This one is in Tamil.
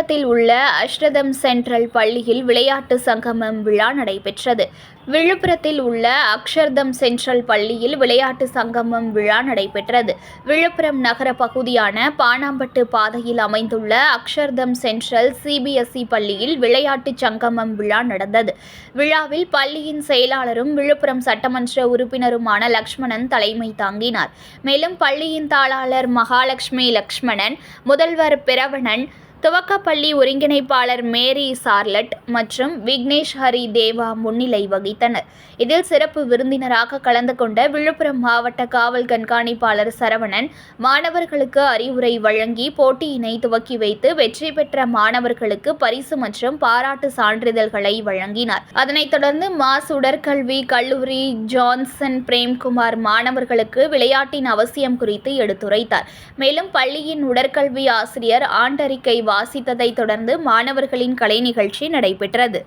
உள்ள அஷ்ரதம் சென்ட்ரல் பள்ளியில் விளையாட்டு சங்கமம் விழா நடைபெற்றது. விழுப்புரத்தில் உள்ள அக்ஷர்தம் சென்ட்ரல் பள்ளியில் விளையாட்டு சங்கமம் விழா நடைபெற்றது. விழுப்புரம் நகர பகுதியான பாணாம்பட்டு பாதையில் அமைந்துள்ள அக்ஷர்தம் சென்ட்ரல் சிபிஎஸ்இ பள்ளியில் விளையாட்டு சங்கமம் விழா நடந்தது. விழாவில் பள்ளியின் செயலாளரும் விழுப்புரம் சட்டமன்ற உறுப்பினருமான லக்ஷ்மணன் தலைமை தாங்கினார். மேலும் பள்ளியின் தாளாளர் மகாலட்சுமி லக்ஷ்மணன் முதல்வர் பிரவணன் துவக்கப்பள்ளி ஒருங்கிணைப்பாளர் மேரி சார்லட் மற்றும் விக்னேஷ் ஹரி தேவா முன்னிலை வகித்தனர். இதில் சிறப்பு விருந்தினராக கலந்து கொண்ட விழுப்புரம் மாவட்ட காவல் கண்காணிப்பாளர் சரவணன் மாணவர்களுக்கு அறிவுரை வழங்கி போட்டியினை துவக்கி வைத்து வெற்றி பெற்ற மாணவர்களுக்கு பரிசு மற்றும் பாராட்டு சான்றிதழ்களை வழங்கினார். அதனைத் தொடர்ந்து மாஸ் உடற்கல்வி கல்லூரி ஜான்சன் பிரேம்குமார் மாணவர்களுக்கு விளையாட்டின் அவசியம் குறித்து எடுத்துரைத்தார். மேலும் பள்ளியின் உடற்கல்வி ஆசிரியர் ஆண்டறிக்கை வாசித்ததைத் தொடர்ந்து மாணவர்களின் கலை நிகழ்ச்சி நடைபெற்றது.